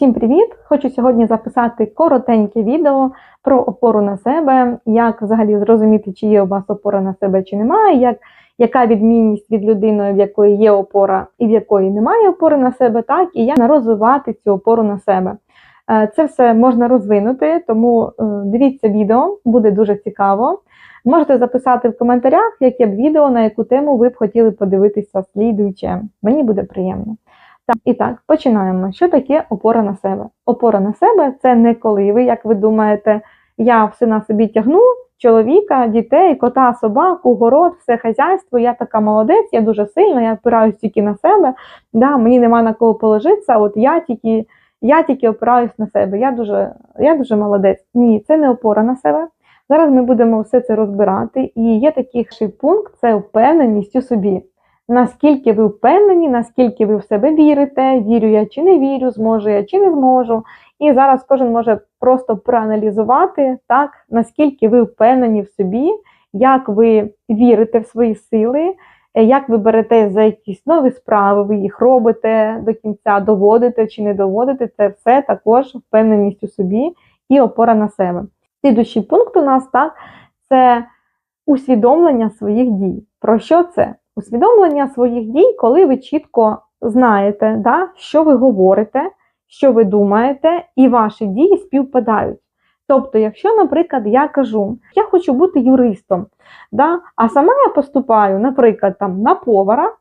Всім привіт! Хочу сьогодні записати коротеньке відео про опору на себе, як взагалі зрозуміти, чи є у вас опора на себе, чи немає, як, яка відмінність від людини, в якої є опора і в якої немає опори на себе, так, і як розвивати цю опору на себе. Е, Це все можна розвинути, тому е, дивіться відео, буде дуже цікаво. Можете записати в коментарях, яке б відео, на яку тему ви б хотіли подивитися слідуюче. Мені буде приємно. І так, починаємо. Що таке опора на себе? Опора на себе це не коли ви, як ви думаєте, я все на собі тягну, чоловіка, дітей, кота, собаку, город, все хазяйство, я така молодець, я дуже сильна, я опираюсь тільки на себе, да, мені нема на кого положитися, от я тільки я тільки опираюсь на себе, я дуже, я дуже молодець. Ні, це не опора на себе. Зараз ми будемо все це розбирати. І є такий пункт це впевненість у собі. Наскільки ви впевнені, наскільки ви в себе вірите, вірю я чи не вірю, зможу я чи не зможу. І зараз кожен може просто проаналізувати, так, наскільки ви впевнені в собі, як ви вірите в свої сили, як ви берете за якісь нові справи, ви їх робите до кінця, доводите чи не доводите, це все також впевненість у собі і опора на себе. Слідуючий пункт у нас так, це усвідомлення своїх дій. Про що це? Усвідомлення своїх дій, коли ви чітко знаєте, да, що ви говорите, що ви думаєте, і ваші дії співпадають. Тобто, якщо, наприклад, я кажу, я хочу бути юристом, да, а сама я поступаю, наприклад, там, на повара,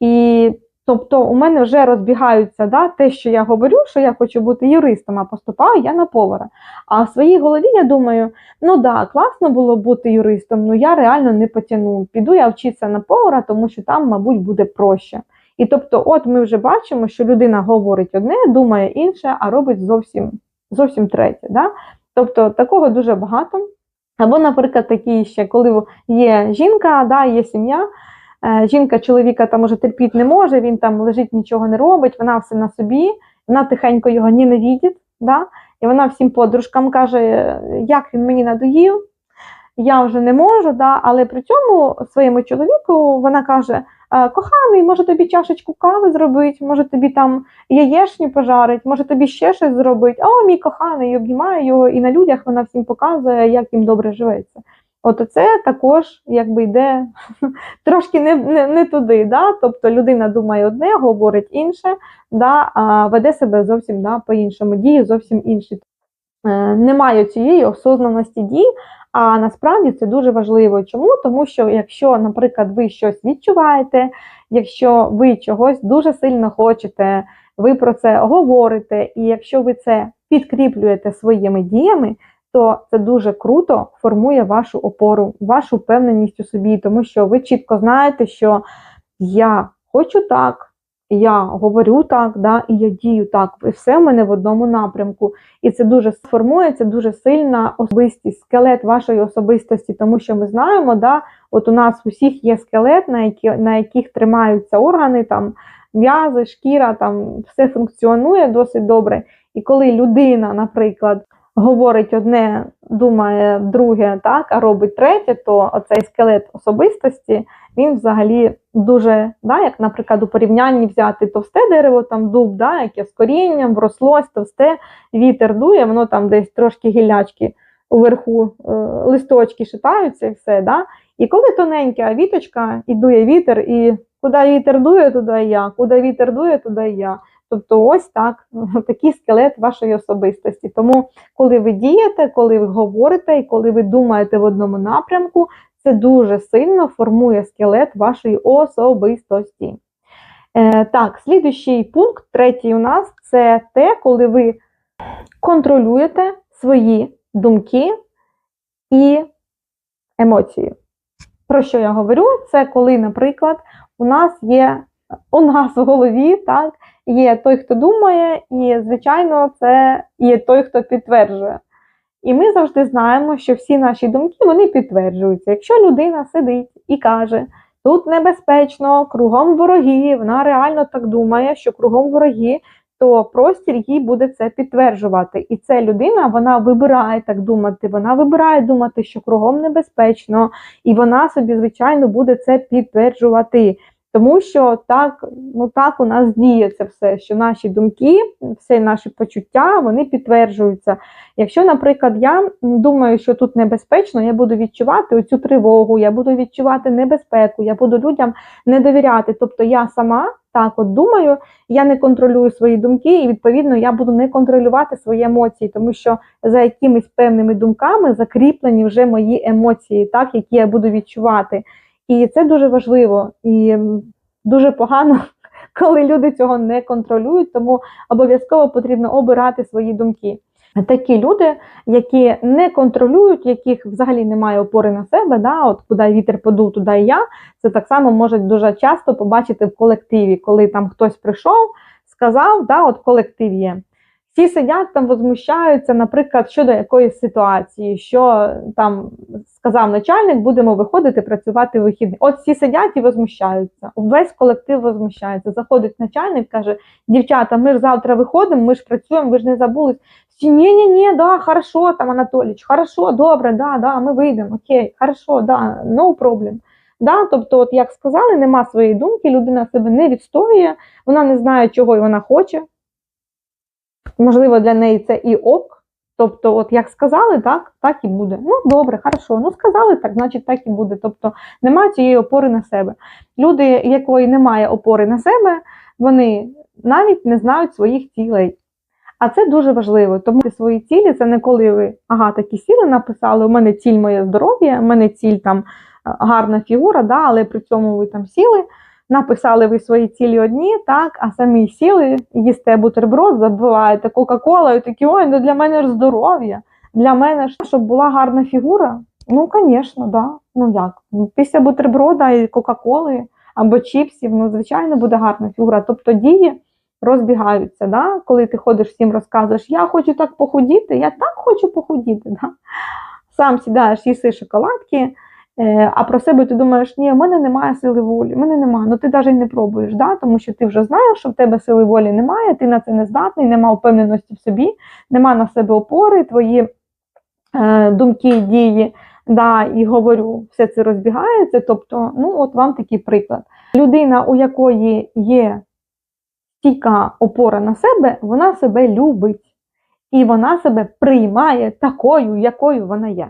і тобто у мене вже розбігаються да, те, що я говорю, що я хочу бути юристом, а поступаю я на повара. А в своїй голові я думаю, ну да, класно було бути юристом, але я реально не потягну. Піду я вчитися на повара, тому що там, мабуть, буде проще. І тобто, от ми вже бачимо, що людина говорить одне, думає інше, а робить зовсім зовсім третє. Да? Тобто такого дуже багато. Або, наприклад, такі ще, коли є жінка, да, є сім'я, жінка чоловіка там може терпіти не може, він там лежить, нічого не робить, вона все на собі, вона тихенько його ненавидить, да? і вона всім подружкам каже, як він мені надоїв, я вже не можу, да? але при цьому своєму чоловіку вона каже: коханий, може тобі чашечку кави зробити, може тобі там яєшню пожарить, може тобі ще щось зробити. О, мій коханий, і обнімає його, і на людях вона всім показує, як їм добре живеться. От це також якби йде трошки не не, не туди. Да? Тобто людина думає одне, говорить інше, да? а веде себе зовсім да, по-іншому, діє зовсім інші. Е, немає цієї осознаності дій, а насправді це дуже важливо. Чому? Тому що якщо, наприклад, ви щось відчуваєте, якщо ви чогось дуже сильно хочете, ви про це говорите, і якщо ви це підкріплюєте своїми діями, то це дуже круто формує вашу опору, вашу впевненість у собі, тому що ви чітко знаєте, що я хочу так я говорю так, да, і я дію так, і все в мене в одному напрямку. І це дуже сформується, дуже сильна особистість, скелет вашої особистості, тому що ми знаємо, да, от у нас у всіх є скелет, на які, на яких тримаються органи, там м'язи, шкіра, там все функціонує досить добре. І коли людина, наприклад, говорить одне, думає друге, так, а робить третє, то оцей скелет особистості він взагалі дуже, да, як, наприклад, у порівнянні взяти товсте дерево, там дуб, да, яке з корінням, врослось, товсте, вітер дує, воно там десь трошки гілячки уверху, е, листочки шитаються і все. Да? І коли тоненька віточка, і дує вітер, і куди вітер дує, туди і я, куди вітер дує, туди і я. Тобто ось так, такий скелет вашої особистості. Тому, коли ви дієте, коли ви говорите і коли ви думаєте в одному напрямку, це дуже сильно формує скелет вашої особистості. Е, Так, слідущий пункт, третій у нас це те, коли ви контролюєте свої думки і емоції. Про що я говорю? Це коли, наприклад, у нас є у нас в голові так, є той, хто думає, і, звичайно, це є той, хто підтверджує. І ми завжди знаємо, що всі наші думки вони підтверджуються. Якщо людина сидить і каже, тут небезпечно, кругом вороги, вона реально так думає, що кругом вороги, то простір їй буде це підтверджувати. І ця людина вона вибирає так думати, вона вибирає думати, що кругом небезпечно, і вона собі, звичайно, буде це підтверджувати. Тому що так, ну так у нас діє це все, що наші думки, всі наші почуття, вони підтверджуються. Якщо, наприклад, я думаю, що тут небезпечно, я буду відчувати оцю тривогу, я буду відчувати небезпеку, я буду людям не довіряти. Тобто я сама так от думаю, я не контролюю свої думки, і відповідно я буду не контролювати свої емоції, тому що за якимись певними думками закріплені вже мої емоції, так, які я буду відчувати. І це дуже важливо і дуже погано, коли люди цього не контролюють, тому обов'язково потрібно обирати свої думки. Такі люди, які не контролюють, яких взагалі немає опори на себе, да, от куди вітер подув, туди і я, це так само можуть дуже часто побачити в колективі, коли там хтось прийшов, сказав, да, от колектив є. Всі сидять там, возмущаються, наприклад, щодо якоїсь ситуації, що там сказав начальник, будемо виходити працювати вихідний. От всі сидять і возмущаються. Весь колектив возмущається. Заходить начальник, каже: дівчата, ми ж завтра виходимо, ми ж працюємо, ви ж не забулись. Всі ні, ні, ні, да, хорошо, там Анатолійович, хорошо, добре, да, да, ми вийдемо, окей, хорошо, да, no problem. Да, тобто, от як сказали, нема своєї думки, людина себе не відстоює, вона не знає, чого і вона хоче. Можливо, для неї це і ок. Тобто, от як сказали, так, так і буде. Ну, добре, хорошо. Ну, сказали так, значить так і буде. Тобто немає цієї опори на себе. Люди, якої немає опори на себе, вони навіть не знають своїх цілей. А це дуже важливо, тому що свої цілі це не коли ви ага, такі сіли, написали, у мене ціль моє здоров'я, у мене ціль там гарна фігура, да, але при цьому ви там сіли, написали ви свої цілі одні, так, а самі сіли, їсте бутерброд, забиваєте Кока-Кола, і такі, ой, ну для мене ж здоров'я. Для мене ж, щоб була гарна фігура. Ну, звісно, да. Ну як? Ну, Після бутерброда і Кока-Коли або чіпсів, ну, звичайно, буде гарна фігура. Тобто дії розбігаються. Да? Коли ти ходиш всім розказуєш, я хочу так похудіти, я так хочу похудіти. Да? Сам сідаєш, їси шоколадки, а про себе ти думаєш, ні, в мене немає сили волі, в мене немає. Ну ти навіть не пробуєш, да? тому що ти вже знаєш, що в тебе сили волі немає, ти на це не здатний, немає впевненості в собі, нема на себе опори, твої е, думки, дії. Да, і говорю, все це розбігається. Тобто, ну от вам такий приклад. Людина, у якої є стійка опора на себе, вона себе любить. І вона себе приймає такою, якою вона є.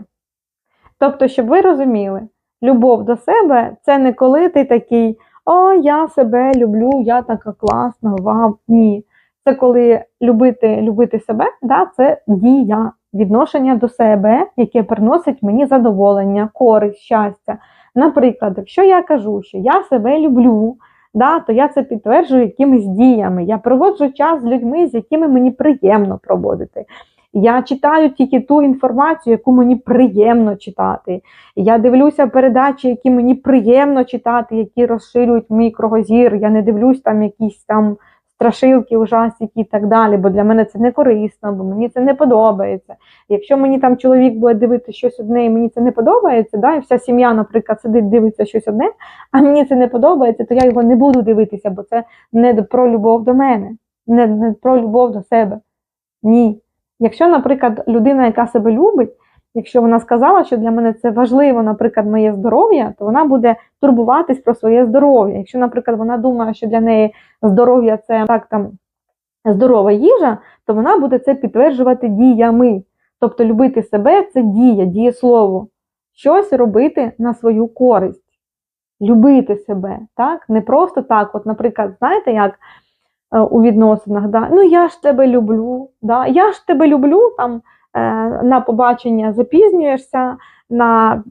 Тобто, щоб ви розуміли, любов до себе це не коли ти такий, о, я себе люблю, я така класна, вау. Ні. Це коли любити любити себе, да, це дія, відношення до себе, яке приносить мені задоволення, користь, щастя. Наприклад, якщо я кажу, що я себе люблю, да, то я це підтверджую якимись діями. Я проводжу час з людьми, з якими мені приємно проводити. Я читаю тільки ту інформацію, яку мені приємно читати. Я дивлюся передачі, які мені приємно читати, які розширюють мій кругозір. Я не дивлюсь там якісь там страшилки, ужастики і так далі, бо для мене це не корисно, бо мені це не подобається. Якщо мені там чоловік буде дивитися щось одне, і мені це не подобається, да, і вся сім'я, наприклад, сидить, дивиться щось одне, а мені це не подобається, то я його не буду дивитися, бо це не про любов до мене, не, не про любов до себе. Ні. Якщо, наприклад, людина, яка себе любить, якщо вона сказала, що для мене це важливо, наприклад, моє здоров'я, то вона буде турбуватись про своє здоров'я. Якщо, наприклад, вона думає, що для неї здоров'я це так там здорова їжа, то вона буде це підтверджувати діями. Тобто любити себе це дія, дієслово. Щось робити на свою користь. Любити себе, так? Не просто так. От, наприклад, знаєте, як у відносинах, да? ну я ж тебе люблю, да? я ж тебе люблю, там е, на побачення запізнюєшся, на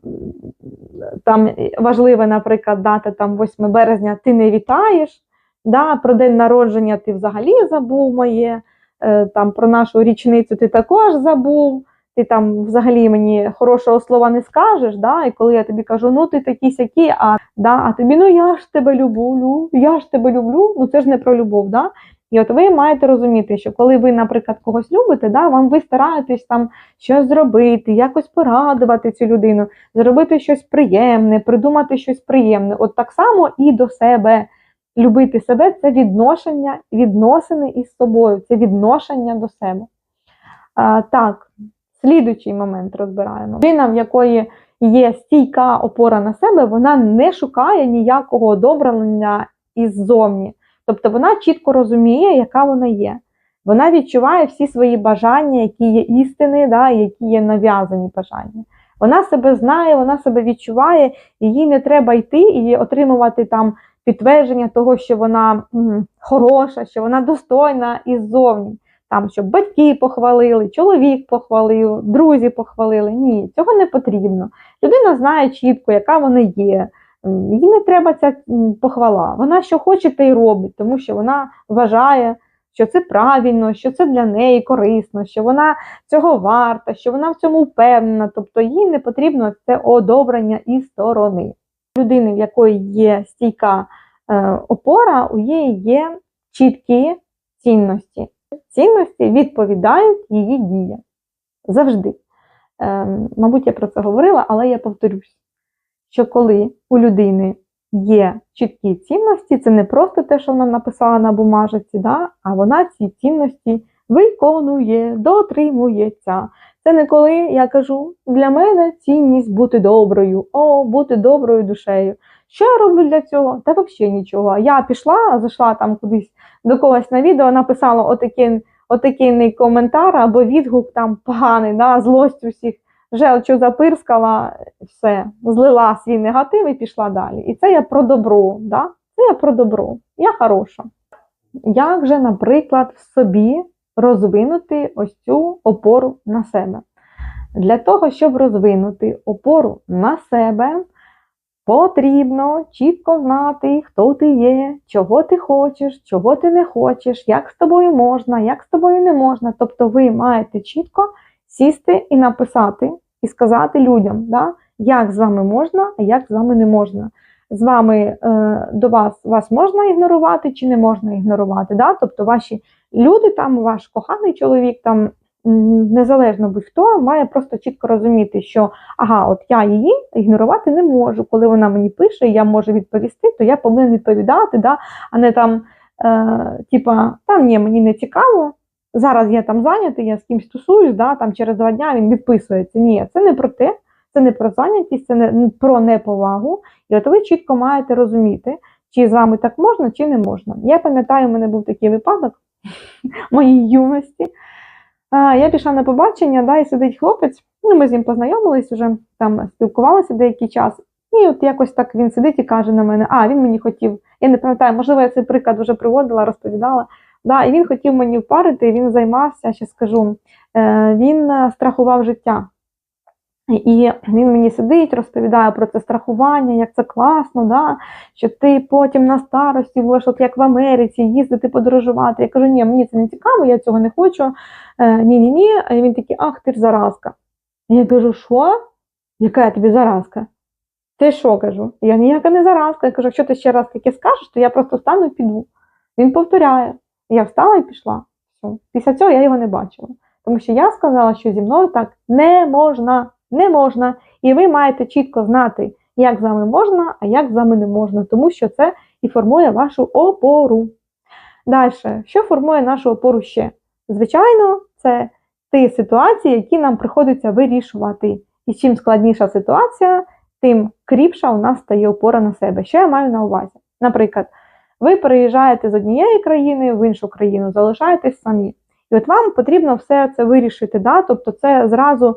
там важливе, наприклад, дата там 8 березня, ти не вітаєш, да? про день народження ти взагалі забув моє, е, там про нашу річницю ти також забув. Ти там взагалі мені хорошого слова не скажеш, да? і коли я тобі кажу, ну ти такий сякий, а, да? а тобі, ну я ж тебе люблю, я ж тебе люблю, ну це ж не про любов. Да? І от ви маєте розуміти, що коли ви, наприклад, когось любите, да, вам ви стараєтесь там щось зробити, якось порадувати цю людину, зробити щось приємне, придумати щось приємне. От так само і до себе. Любити себе це відношення, відносини із собою, це відношення до себе. А, так, слідуючий момент розбираємо. Людина, в якої є стійка опора на себе, вона не шукає ніякого одобрення і ззовні. Тобто вона чітко розуміє, яка вона є. Вона відчуває всі свої бажання, які є істини, да, які є нав'язані бажання. Вона себе знає, вона себе відчуває, їй не треба йти і отримувати там підтвердження того, що вона м, хороша, що вона достойна іззовні. Там, щоб батьки похвалили, чоловік похвалив, друзі похвалили. Ні, цього не потрібно. Людина знає чітко, яка вона є. Їй не треба ця похвала. Вона що хоче, те й робить, тому що вона вважає, що це правильно, що це для неї корисно, що вона цього варта, що вона в цьому впевнена. Тобто їй не потрібно це одобрення і сторони. Людини, в якої є стійка е, опора, у її є чіткі цінності. Цінності відповідають її діям. Завжди. Е, мабуть, я про це говорила, але я повторюсь, що коли у людини є чіткі цінності, це не просто те, що вона написала на бумажці, да? а вона ці цінності виконує, дотримується. Це не коли я кажу, для мене цінність бути доброю, о, бути доброю душею. Що я роблю для цього? Та взагалі нічого. Я пішла, зайшла там кудись до когось на відео, написала отакий, отакий коментар або відгук там поганий, да, злость усіх, желчу запирскала, все, злила свій негатив і пішла далі. І це я про добро. Да? Це я про добро. Я хороша. Як же, наприклад, в собі розвинути ось цю опору на себе? Для того, щоб розвинути опору на себе, потрібно чітко знати, хто ти є, чого ти хочеш, чого ти не хочеш, як з тобою можна, як з тобою не можна. Тобто ви маєте чітко сісти і написати, і сказати людям, да, як з вами можна, а як з вами не можна. З вами е, до вас вас можна ігнорувати чи не можна ігнорувати. Да? Тобто ваші люди, там, ваш коханий чоловік, там незалежно будь-хто, має просто чітко розуміти, що ага, от я її ігнорувати не можу. Коли вона мені пише, я можу відповісти, то я повинен відповідати, да? а не там, е, типа, там ні, мені не цікаво. Зараз я там зайнятий, я з кимсь тусуюсь, да, там через два дня він відписується. Ні, це не про те, це не про зайнятість, це не про неповагу. І от ви чітко маєте розуміти, чи з вами так можна, чи не можна. Я пам'ятаю, у мене був такий випадок моїй юності. Я пішла на побачення, да, і сидить хлопець. Ну, ми з ним познайомились вже, там спілкувалися деякий час. І от якось так він сидить і каже на мене, а він мені хотів, я не пам'ятаю, можливо, я цей приклад вже приводила, розповідала. Да, І він хотів мені впарити, він займався, ще скажу, е, він страхував життя. І він мені сидить, розповідає про це страхування, як це класно, да? що ти потім на старості будеш, от як в Америці, їздити, подорожувати. Я кажу, ні, мені це не цікаво, я цього не хочу. Ні-ні ні. А він такий, ах, ти ж заразка. Я кажу, що? Яка я тобі заразка? Ти що кажу? Я ніяка не заразка. Я кажу, якщо ти ще раз таке скажеш, то я просто встану і піду. Він повторяє. Я встала і пішла. Після цього я його не бачила. Тому що я сказала, що зі мною так не можна, не можна. І ви маєте чітко знати, як з вами можна, а як з вами не можна, тому що це і формує вашу опору. Далі, що формує нашу опору ще? Звичайно, це ті ситуації, які нам приходиться вирішувати. І чим складніша ситуація, тим кріпша у нас стає опора на себе. Що я маю на увазі? Наприклад, ви переїжджаєте з однієї країни в іншу країну, залишаєтесь самі. І от вам потрібно все це вирішити. Да? Тобто, це зразу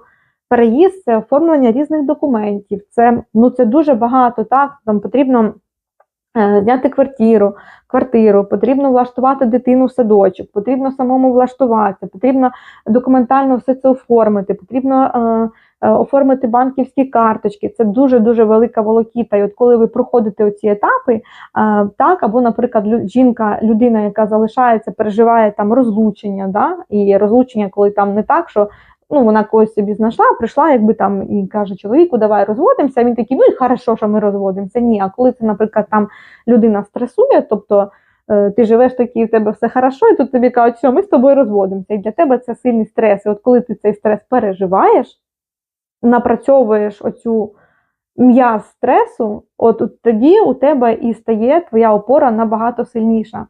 переїзд, це оформлення різних документів. Це ну, це дуже багато. так? Там потрібно е, зняти квартиру, квартиру, потрібно влаштувати дитину в садочок, потрібно самому влаштуватися, потрібно документально все це оформити, потрібно. Е, Оформити банківські карточки, це дуже-дуже велика волокіта. І от коли ви проходите оці етапи, так, або, наприклад, жінка, людина, яка залишається, переживає там розлучення, да, і розлучення, коли там не так, що ну, вона когось собі знайшла, прийшла, якби там і каже чоловіку, давай розводимося. Він такий, ну і хорошо, що ми розводимося. Ні, а коли це, наприклад, там людина стресує, тобто. Ти живеш такий, у тебе все хорошо, і тут тобі кажуть, все, ми з тобою розводимося. І для тебе це сильний стрес. І от коли ти цей стрес переживаєш, напрацьовуєш оцю м'яз стресу, от, от тоді у тебе і стає твоя опора набагато сильніша.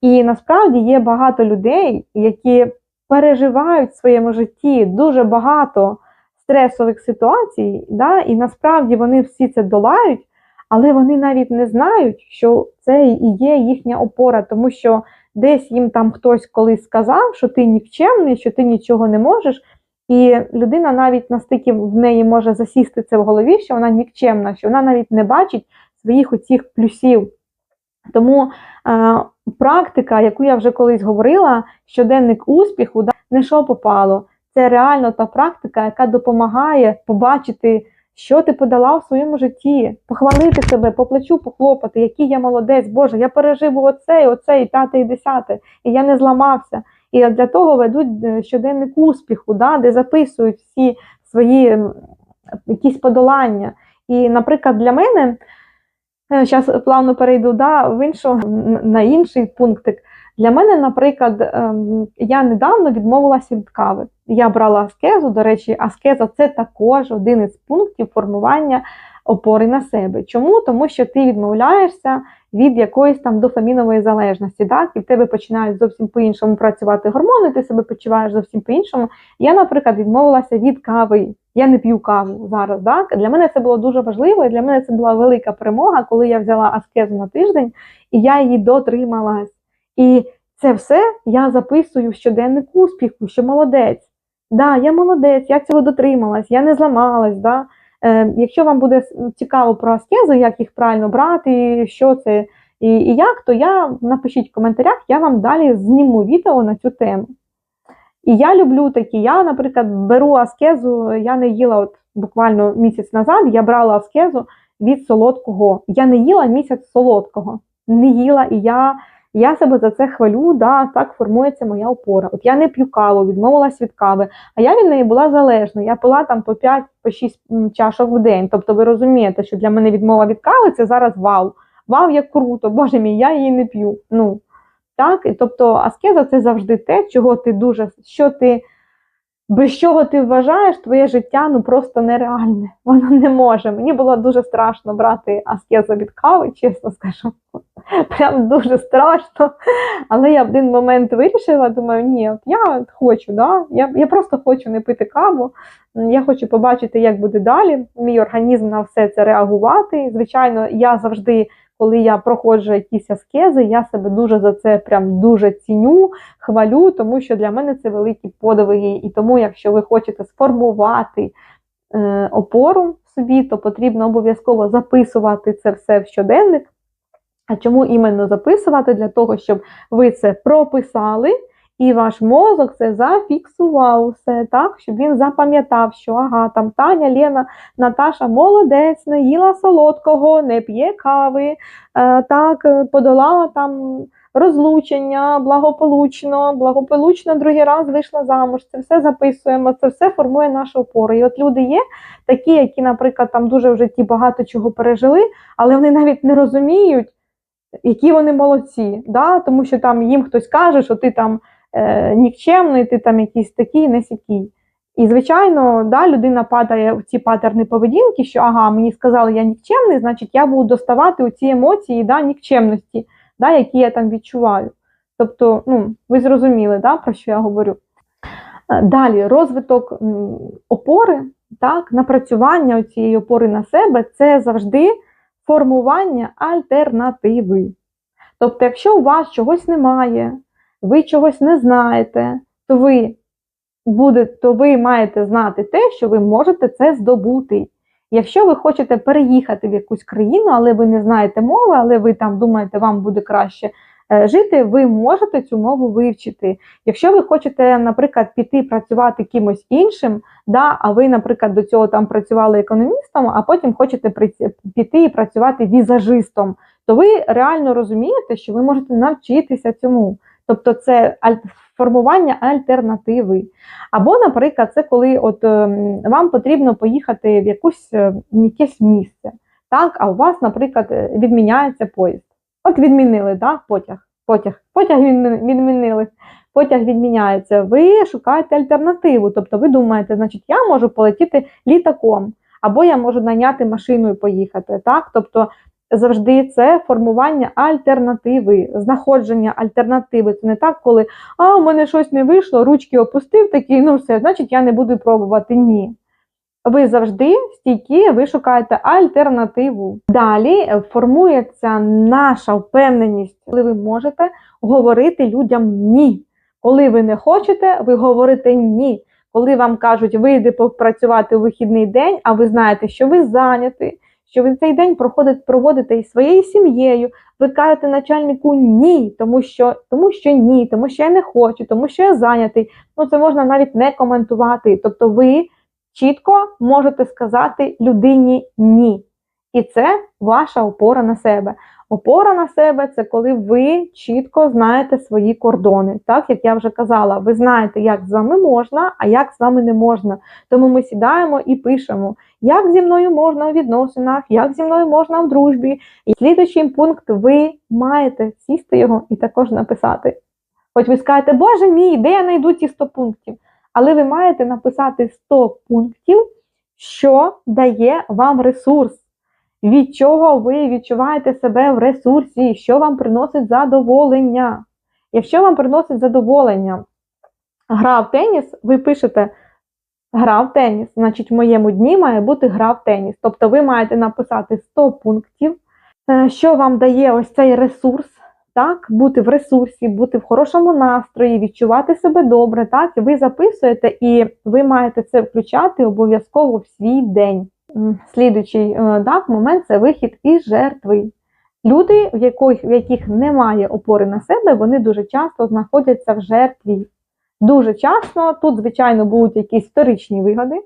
І насправді є багато людей, які переживають в своєму житті дуже багато стресових ситуацій, да, і насправді вони всі це долають, але вони навіть не знають, що це і є їхня опора, тому що десь їм там хтось колись сказав, що ти нікчемний, що ти нічого не можеш. І людина навіть настільки в неї може засісти це в голові, що вона нікчемна, що вона навіть не бачить своїх оцих плюсів. Тому е, практика, яку я вже колись говорила, щоденник успіху, не що попало. Це реально та практика, яка допомагає побачити, що ти подала в своєму житті, похвалити себе, по плечу похлопати, який я молодець, Боже, я пережив оце, і оце, і п'яте, і десяте, і я не зламався. І для того ведуть е, щоденник успіху, да, де записують всі свої якісь подолання. І, наприклад, для мене, зараз плавно перейду да, в іншу, на інший пунктик. Для мене, наприклад, ем, я недавно відмовилася від кави. Я брала аскезу, до речі, аскеза це також один із пунктів формування опори на себе. Чому? Тому що ти відмовляєшся від якоїсь там дофамінової залежності, так? і в тебе починають зовсім по-іншому працювати гормони, ти себе почуваєш зовсім по-іншому. Я, наприклад, відмовилася від кави. Я не п'ю каву зараз. Так? Для мене це було дуже важливо, і для мене це була велика перемога, коли я взяла аскезу на тиждень і я її дотрималась. І це все я записую в щоденник успіху, що молодець. Да, я молодець, я цього дотрималась, я не зламалась. Да? Е, якщо вам буде цікаво про аскези, як їх правильно брати, що це і, і як, то я напишіть в коментарях, я вам далі зніму відео на цю тему. І я люблю такі. Я, наприклад, беру аскезу, я не їла от буквально місяць назад, я брала аскезу від солодкого. Я не їла місяць солодкого. Не їла, і я я себе за це хвалю, да, так формується моя опора. От я не п'ю каву, відмовилась від кави, а я від неї була залежна. Я пила там по 5-6 по чашок в день. Тобто ви розумієте, що для мене відмова від кави це зараз вау. Вау, як круто, боже мій, я її не п'ю. Ну, так? І, тобто аскеза це завжди те, чого ти дуже, що ти, без чого ти вважаєш, твоє життя ну просто нереальне. Воно не може. Мені було дуже страшно брати аскезу від кави, чесно скажу. Прям дуже страшно. Але я в один момент вирішила, думаю, ні, я хочу, да? я, я просто хочу не пити каву. Я хочу побачити, як буде далі. Мій організм на все це реагувати. Звичайно, я завжди, коли я проходжу якісь аскези, я себе дуже за це прям дуже ціню, хвалю, тому що для мене це великі подвиги. І тому, якщо ви хочете сформувати е, опору в собі, то потрібно обов'язково записувати це все в щоденник. А чому іменно записувати? Для того, щоб ви це прописали, і ваш мозок це зафіксував все так, щоб він запам'ятав, що ага, там Таня, Лена, Наташа молодець, не їла солодкого, не п'є кави, е, так, е, подолала там розлучення благополучно, благополучно другий раз вийшла замуж. Це все записуємо, це все формує нашу опору. І от люди є такі, які, наприклад, там дуже в житті багато чого пережили, але вони навіть не розуміють які вони молодці, да? тому що там їм хтось каже, що ти там е, нікчемний, ти там якийсь такий, не сякий. І, звичайно, да, людина падає в ці патерни поведінки, що ага, мені сказали, я нікчемний, значить я буду доставати у ці емоції да, нікчемності, да, які я там відчуваю. Тобто, ну, ви зрозуміли, да, про що я говорю. Е, Далі, розвиток опори, так, напрацювання цієї опори на себе це завжди формування альтернативи. Тобто, якщо у вас чогось немає, ви чогось не знаєте, то ви, буде, то ви маєте знати те, що ви можете це здобути. Якщо ви хочете переїхати в якусь країну, але ви не знаєте мови, але ви там думаєте, вам буде краще жити, ви можете цю мову вивчити. Якщо ви хочете, наприклад, піти працювати кимось іншим, да, а ви, наприклад, до цього там працювали економістом, а потім хочете піти і працювати візажистом, то ви реально розумієте, що ви можете навчитися цьому. Тобто це формування альтернативи. Або, наприклад, це коли от, ем, вам потрібно поїхати в якусь, е, в якесь місце, так, а у вас, наприклад, е, відміняється поїзд. От відмінили да, потяг. Потяг, потяг відмі- відмінили, потяг відміняється. Ви шукаєте альтернативу. Тобто ви думаєте, значить, я можу полетіти літаком, або я можу наняти машину і поїхати. Так? Тобто завжди це формування альтернативи, знаходження альтернативи. Це не так, коли а, у мене щось не вийшло, ручки опустив, такий, ну все, значить, я не буду пробувати. Ні. Ви завжди стійкі, ви шукаєте альтернативу. Далі е, формується наша впевненість, коли ви можете говорити людям ні. Коли ви не хочете, ви говорите ні. Коли вам кажуть, вийди попрацювати у вихідний день, а ви знаєте, що ви зайняті, що ви цей день проводите із своєю сім'єю, ви кажете начальнику ні, тому що тому що ні, тому що я не хочу, тому що я зайнятий. Ну це можна навіть не коментувати. Тобто, ви чітко можете сказати людині ні. І це ваша опора на себе. Опора на себе це коли ви чітко знаєте свої кордони. Так як я вже казала, ви знаєте, як з вами можна, а як з вами не можна. Тому ми сідаємо і пишемо, як зі мною можна у відносинах, як зі мною можна в дружбі. І слідуючий пункт ви маєте сісти його і також написати. Хоч ви скажете, Боже мій, де я знайду ті 100 пунктів? Але ви маєте написати 100 пунктів, що дає вам ресурс від чого ви відчуваєте себе в ресурсі, що вам приносить задоволення. Якщо вам приносить задоволення гра в теніс, ви пишете гра в теніс, значить в моєму дні має бути гра в теніс. Тобто ви маєте написати 100 пунктів, е, що вам дає ось цей ресурс, так, бути в ресурсі, бути в хорошому настрої, відчувати себе добре. так, Ви записуєте і ви маєте це включати обов'язково в свій день. Слідуючий е, так, момент це вихід із жертви. Люди, в яких, в яких немає опори на себе, вони дуже часто знаходяться в жертві. Дуже часто тут, звичайно, будуть якісь вторичні вигоди,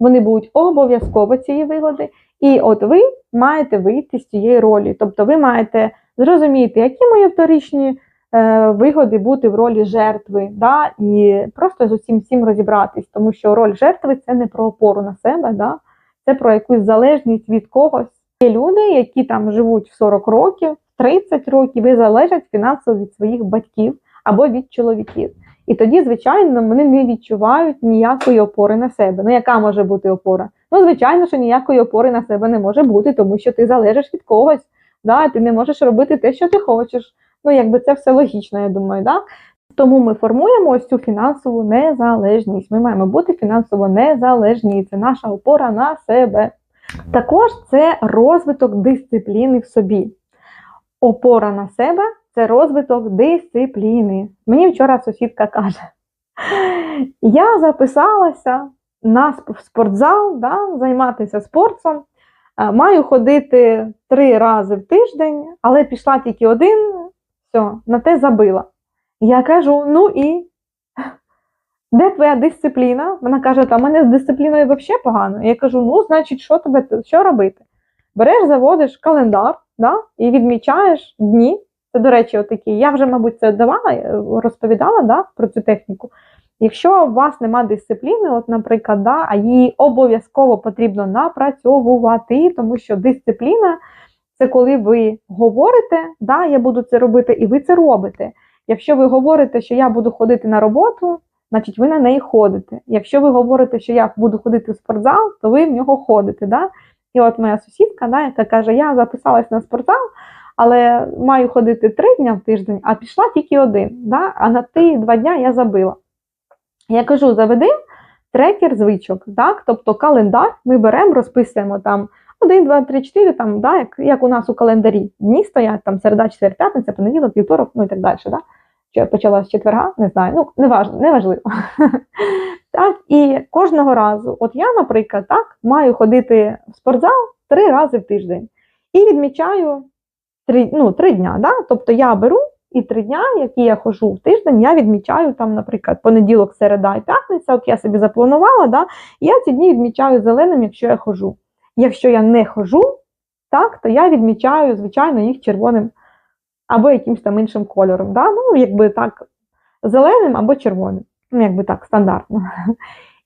вони будуть обов'язково цієї вигоди. І от ви маєте вийти з цієї ролі. Тобто ви маєте зрозуміти, які мої вторичні е, вигоди бути в ролі жертви, да? і просто з усім всім розібратись, тому що роль жертви це не про опору на себе. Да? це про якусь залежність від когось. Є люди, які там живуть в 40 років, 30 років і залежать фінансово від своїх батьків або від чоловіків. І тоді, звичайно, вони не відчувають ніякої опори на себе. Ну, яка може бути опора? Ну, звичайно, що ніякої опори на себе не може бути, тому що ти залежиш від когось, да? ти не можеш робити те, що ти хочеш. Ну, якби це все логічно, я думаю. Да? Тому ми формуємо ось цю фінансову незалежність. Ми маємо бути фінансово незалежні. Це наша опора на себе. Також це розвиток дисципліни в собі. Опора на себе це розвиток дисципліни. Мені вчора сусідка каже: я записалася на спортзал, да, займатися спортом. Маю ходити три рази в тиждень, але пішла тільки один, все, на те забила. Я кажу: ну і де твоя дисципліна? Вона каже, та мене з дисципліною взагалі погано. Я кажу, ну, значить, що тебе що робити? Береш, заводиш календар да, і відмічаєш дні. Це, до речі, отакі. Я вже, мабуть, це давала, е, розповідала да, про цю техніку. Якщо у вас нема дисципліни, от, наприклад, да, а її обов'язково потрібно напрацьовувати, тому що дисципліна це коли ви говорите, да, я буду це робити, і ви це робите. Якщо ви говорите, що я буду ходити на роботу, значить ви на неї ходите. Якщо ви говорите, що я буду ходити в спортзал, то ви в нього ходите. Да? І от моя сусідка, да, яка каже, я записалась на спортзал, але маю ходити три дні в тиждень, а пішла тільки один. Да? А на ті два дня я забила. Я кажу, заведи трекер звичок, так? тобто календар ми беремо, розписуємо там. 1, 2, 3, 4, там, да, як як у нас у календарі дні стоять, там середа, четвер, п'ятниця, понеділок, вівторок, ну і так далі. Да? Чи почала з четверга, не знаю, ну неважливо, неважливо. так, І кожного разу, от я, наприклад, так, маю ходити в спортзал три рази в тиждень. І відмічаю три ну, три дня. Да? Тобто я беру і три дня, які я хожу в тиждень, я відмічаю там, наприклад, понеділок, середа і п'ятниця, от я собі запланувала, да? і я ці дні відмічаю зеленим, якщо я хожу. Якщо я не хожу, так, то я відмічаю, звичайно, їх червоним або якимось там іншим кольором. Да? Ну, якби так, зеленим або червоним. Ну, якби так, стандартно.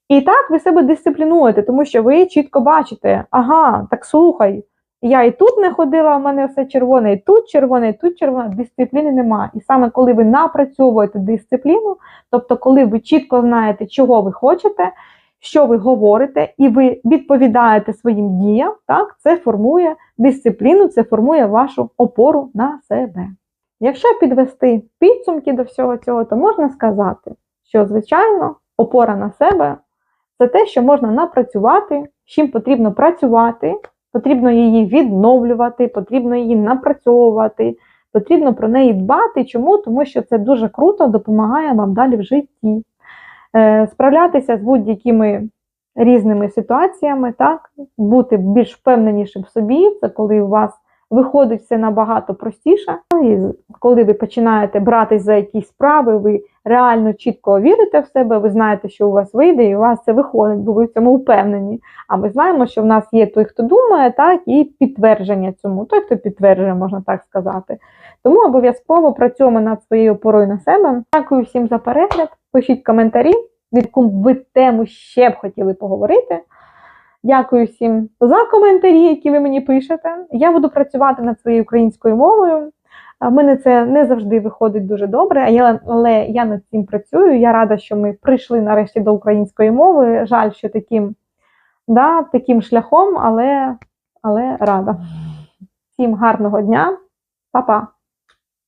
І так ви себе дисциплінуєте, тому що ви чітко бачите, ага, так слухай, я і тут не ходила, у мене все червоне, і тут червоне, і тут червоне, дисципліни немає. І саме коли ви напрацьовуєте дисципліну, тобто, коли ви чітко знаєте, чого ви хочете, що ви говорите, і ви відповідаєте своїм діям, так, це формує дисципліну, це формує вашу опору на себе. Якщо підвести підсумки до всього цього, то можна сказати, що, звичайно, опора на себе це те, що можна напрацювати, з чим потрібно працювати, потрібно її відновлювати, потрібно її напрацьовувати, потрібно про неї дбати. Чому? Тому що це дуже круто допомагає вам далі в житті. Е, Справлятися з будь-якими різними ситуаціями, так, бути більш впевненішим в собі, це коли у вас виходить все набагато простіше. І коли ви починаєте братись за якісь справи, ви реально чітко вірите в себе, ви знаєте, що у вас вийде, і у вас це виходить, бо ви в цьому впевнені. А ми знаємо, що в нас є той, хто думає, так, і підтвердження цьому, той, хто підтверджує, можна так сказати. Тому обов'язково працюємо над своєю опорою на себе. Дякую всім за перегляд. Пишіть коментарі, від яку ви тему ще б хотіли поговорити. Дякую всім за коментарі, які ви мені пишете. Я буду працювати над своєю українською мовою. В мене це не завжди виходить дуже добре, але я над цим працюю. Я рада, що ми прийшли нарешті до української мови. Жаль, що таким, да, таким шляхом, але, але рада. Всім гарного дня, Па-па!